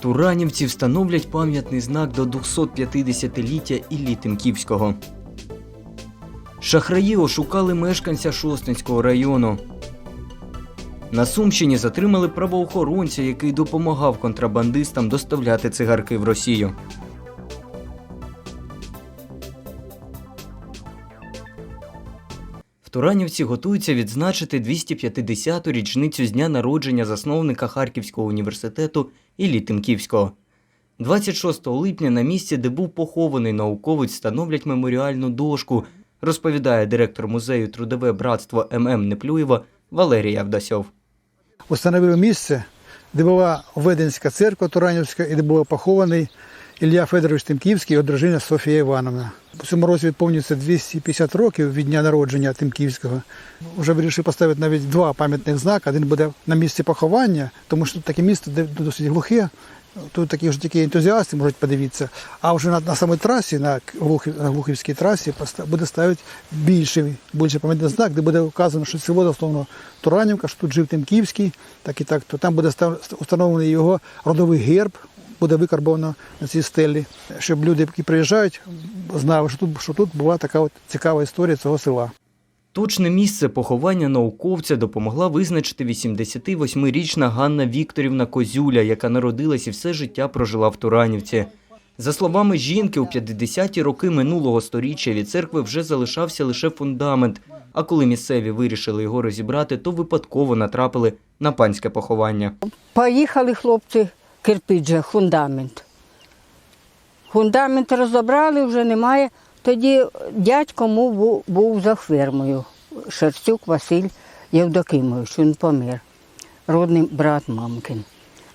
Туранівці встановлять пам'ятний знак до 250-ліття Іллі Тимківського. Шахраї ошукали мешканця Шостинського району. На Сумщині затримали правоохоронця, який допомагав контрабандистам доставляти цигарки в Росію. Туранівці готуються відзначити 250-ту річницю з дня народження засновника Харківського університету Іллі Тимківського. 26 липня на місці, де був похований науковець, встановлять меморіальну дошку, розповідає директор музею Трудове братство ММ Неплюєва Валерій Авдасьов. Установили місце, де була Веденська церква Туранівська і де був похований Ілля Федорович Тимківський його дружина Софія Івановна. У цьому році відповнюється 250 років від дня народження Тимківського. Вже вирішили поставити навіть два пам'ятних знаки. Один буде на місці поховання, тому що тут таке місце де досить глухе. Тут такі вже такі ентузіасти можуть подивитися. А вже на, на самій трасі, на Глухів, на Глухівській трасі, буде ставити більший, більший пам'ятний знак, де буде вказано, що це основно Туранівка, що тут жив Тимківський, так і так, то там буде встановлений його родовий герб, буде викарбовано на цій стелі, щоб люди, які приїжджають, знали, що тут, що тут була така от цікава історія цього села. Точне місце поховання науковця допомогла визначити 88-річна Ганна Вікторівна Козюля, яка народилась і все життя прожила в Туранівці. За словами жінки, у 50-ті роки минулого сторіччя від церкви вже залишався лише фундамент. А коли місцеві вирішили його розібрати, то випадково натрапили на панське поховання. Поїхали хлопці, кирпич же, фундамент. Фундамент розібрали, вже немає. Тоді дядько був, був за фермою. Шерстюк Василь Євдокимович, він помер. Родний брат мамкин.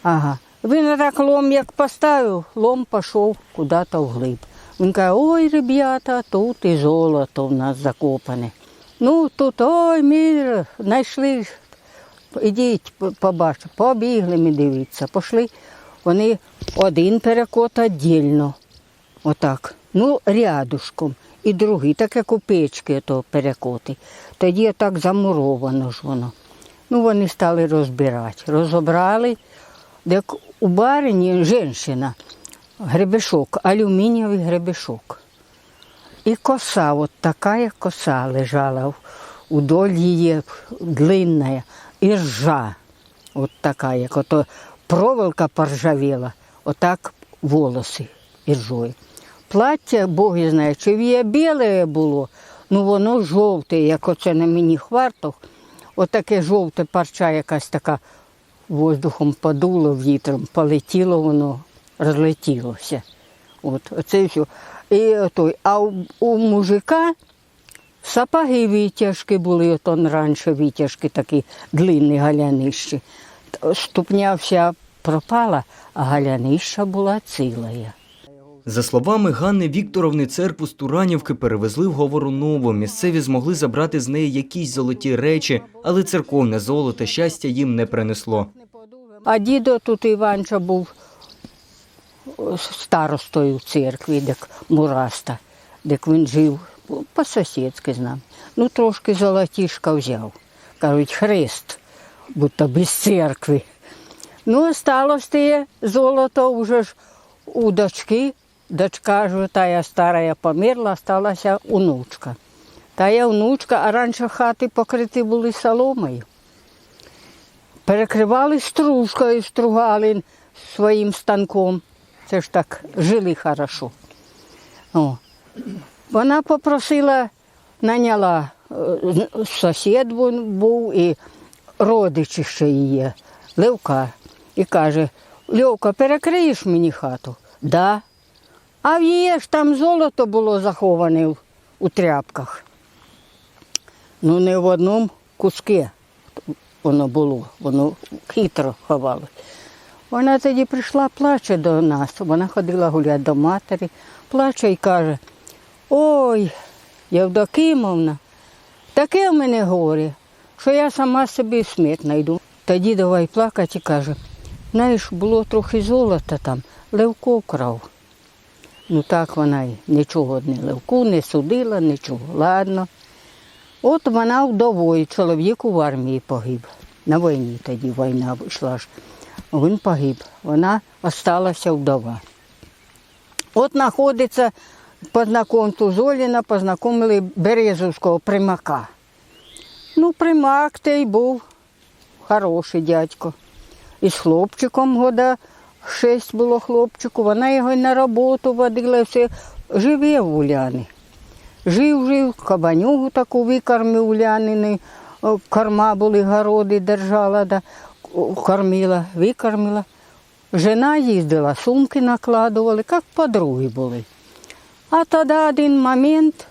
Ага. Він так лом як поставив, лом пішов куди-то вглиб. Він каже, ой, ребята, тут і золото в нас закопане. Ну, тут, ой, ми знайшли Ідіть, по- побачите. Побігли ми дивитися. Пішли. Вони один перекот віддільно. Отак. Ну, рядушком. І другий, так як у печки то перекоти. Тоді отак замуровано ж воно. Ну, вони стали розбирати. Розібрали, як у барині жінка, гребешок, алюмінієвий гребешок. І коса, от така коса лежала в- удоль її длинная, і ржа. От така, як ото проволока поржавіла, отак волоси іржою. Плаття, Бог і знає, чи віє біле було, ну воно жовте, як оце на мені хвартах. Отаке жовте парча, якась така воздухом подуло вітром, полетіло воно, розлетілося. От, оце все. І той, а у, у мужика сапоги витяжки були, от он раніше витяжки такі длинні галянищі. Ступня вся пропала, а галянища була цілая. За словами Ганни Вікторовни, церкву з Туранівки перевезли в Говоруново. Місцеві змогли забрати з неї якісь золоті речі, але церковне золото щастя їм не принесло. А дідо тут Іванча був старостою в церкві, де Мураста, де він жив, по-сусідськи з нами. Ну, трошки золотішка взяв. Кажуть, хрест, будто без церкви. Ну, сталося те золото вже ж у дочки. Дочка ж тая стара померла, сталася онучка. Тая онучка, а раніше хати покриті були соломою перекривали стружкою, стругали своїм станком. Це ж так жили хорошо. О. Вона попросила, наняла е, сусід був і родичі ще її, Левка. І каже, Льовка, перекриєш мені хату? Да. А в її ж там золото було заховане у тряпках. Ну, не в одному куску воно було, воно хитро ховалося. Вона тоді прийшла, плаче до нас. Вона ходила гуляти до матері, плаче і каже: Ой, Євдокимовна, таке в мене горе, що я сама собі смерть знайду. Тоді давай плакати і каже, знаєш, було трохи золота там, Левко вкрав. Ну так вона й нічого не Левку не судила, нічого. Ладно. От вона вдовою, чоловік у армії погиб. На війні тоді війна йшла ж. він погиб. Вона осталася вдова. От знаходиться по знакомству Золіна, познайомили Березовського примака. Ну, примак той був хороший дядько. І з хлопчиком года шість було хлопчику. Вона його й на роботу водила, все. Живе в Уляни. Жив, жив, кабанюгу таку викормив Улянини. Корма були, городи держала, да, кормила, викормила. Жена їздила, сумки накладували, як подруги були. А тоді один момент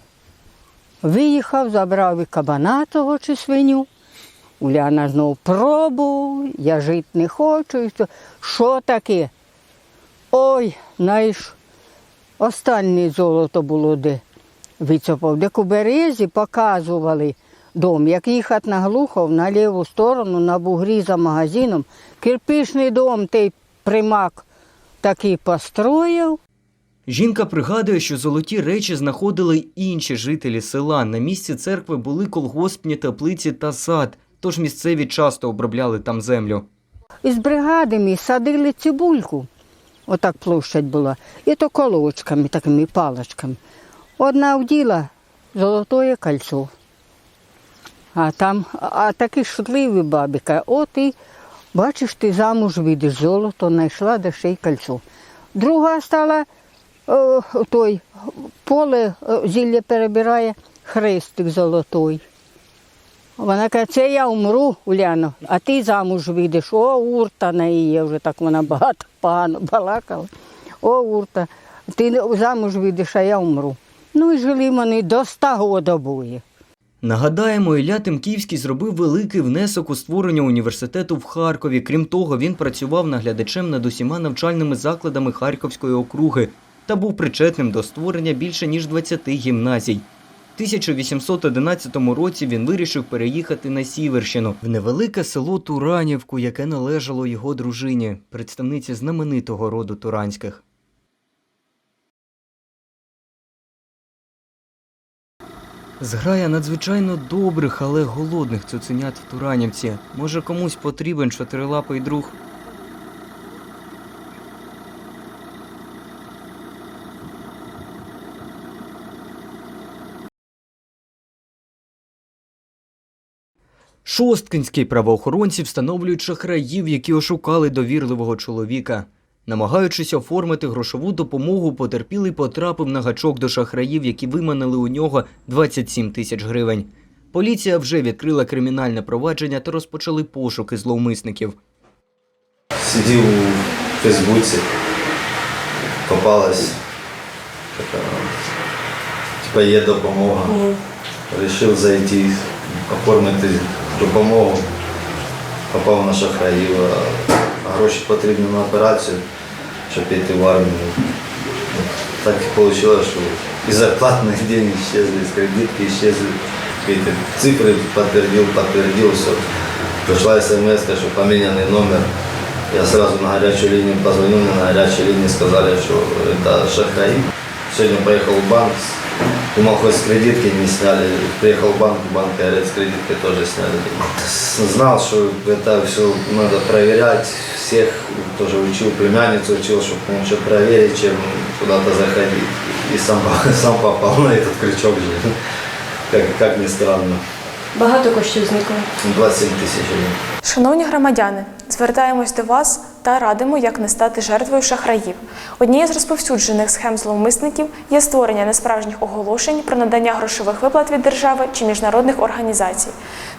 виїхав, забрав і кабана того чи свиню. Уляна знов пробу, я жити не хочу. Що таке? Ой, знаєш, останнє золото було де вицопав, де у березі показували дом, як їхати на Глухов на ліву сторону, на бугрі за магазином. Кирпичний дом той примак такий построїв. Жінка пригадує, що золоті речі знаходили інші жителі села. На місці церкви були колгоспні теплиці та сад, тож місцеві часто обробляли там землю. Із бригадами садили цибульку. Отак площадь була. І то колочками, такими палочками. Одна вділа золотое кольцо. А там, а такі шутливі бабіка, от і бачиш, ти замуж вийдеш, золото знайшла, да ще й кольцо. Друга стала той поле е, зілля перебирає, хрестик золотой. Вона каже, це я умру, Уляно, а ти замуж вийдеш. О, урта на її, вже так вона багато погано балакала. О, урта, ти замуж вийдеш, а я умру. Ну і жили вони до ста года бує. Нагадаємо, Ілля Тимківський зробив великий внесок у створення університету в Харкові. Крім того, він працював наглядачем над усіма навчальними закладами Харківської округи та був причетним до створення більше ніж 20 гімназій. У 1811 році він вирішив переїхати на Сіверщину в невелике село Туранівку, яке належало його дружині, представниці знаменитого роду Туранських. Зграя надзвичайно добрих, але голодних цуценят в Туранівці. Може комусь потрібен чотирилапий друг. Шосткинські правоохоронці встановлюють шахраїв, які ошукали довірливого чоловіка. Намагаючись оформити грошову допомогу, потерпілий потрапив на гачок до шахраїв, які виманили у нього 27 тисяч гривень. Поліція вже відкрила кримінальне провадження та розпочали пошуки зловмисників. Сидів у Фейсбуці, попалась така, типа є допомога. Рішив зайти, оформити допомогу. Попав на шахраїв, а гроші потрібні на операцію, щоб піти в армію. Так і вийшло, що і зарплатних денег исчезли, і кредитки исчезли. Какие-то цифры подтвердил, подтвердил, все. Пришла смс, что поменянный номер. Я сразу на горячую линию позвонил, мне на горячей линии сказали, что это шахраи. Сегодня поехал в банк, думал, хоть с кредитки не сняли. Приехал в банк, банк говорит, с кредиткой тоже сняли. Знал, что это все надо проверять. Всех тоже учил, племянницу учил, чтобы лучше проверить, чем куда-то заходить. И сам, сам попал на этот крючок же. Как, как ни странно. Багато коштів зникло. 27 тысяч гривен. Шановні громадяни, звертаємось до вас та радимо, як не стати жертвою шахраїв. Однією з розповсюджених схем зловмисників є створення несправжніх оголошень про надання грошових виплат від держави чи міжнародних організацій.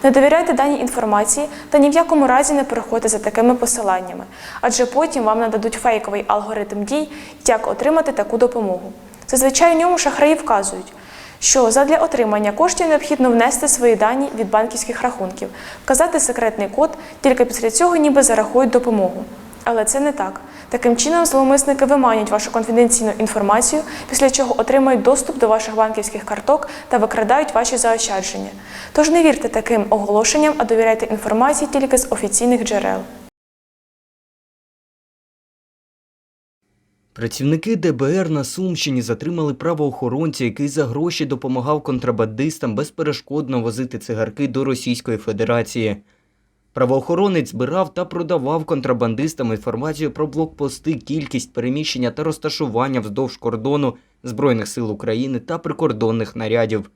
Не довіряйте даній інформації та ні в якому разі не переходьте за такими посиланнями, адже потім вам нададуть фейковий алгоритм дій, як отримати таку допомогу. Зазвичай у ньому шахраї вказують, що задля отримання коштів необхідно внести свої дані від банківських рахунків, вказати секретний код, тільки після цього ніби зарахують допомогу. Але це не так. Таким чином, зловмисники виманюють вашу конфіденційну інформацію, після чого отримають доступ до ваших банківських карток та викрадають ваші заощадження. Тож не вірте таким оголошенням, а довіряйте інформації тільки з офіційних джерел. Працівники ДБР на Сумщині затримали правоохоронця, який за гроші допомагав контрабандистам безперешкодно возити цигарки до Російської Федерації. Правоохоронець збирав та продавав контрабандистам інформацію про блокпости, кількість переміщення та розташування вздовж кордону Збройних сил України та прикордонних нарядів.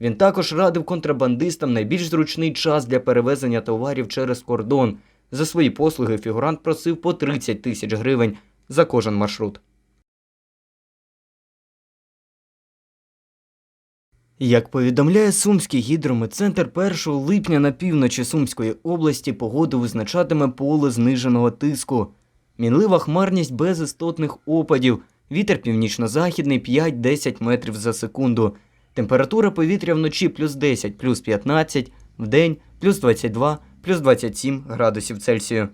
Він також радив контрабандистам найбільш зручний час для перевезення товарів через кордон. За свої послуги фігурант просив по 30 тисяч гривень за кожен маршрут. Як повідомляє Сумський гідрометцентр, 1 липня на півночі Сумської області погоду визначатиме поле зниженого тиску. Мінлива хмарність без істотних опадів, вітер північно-західний 5-10 метрів за секунду. Температура повітря вночі плюс 10, плюс 15, вдень плюс 22, плюс 27 градусів Цельсію.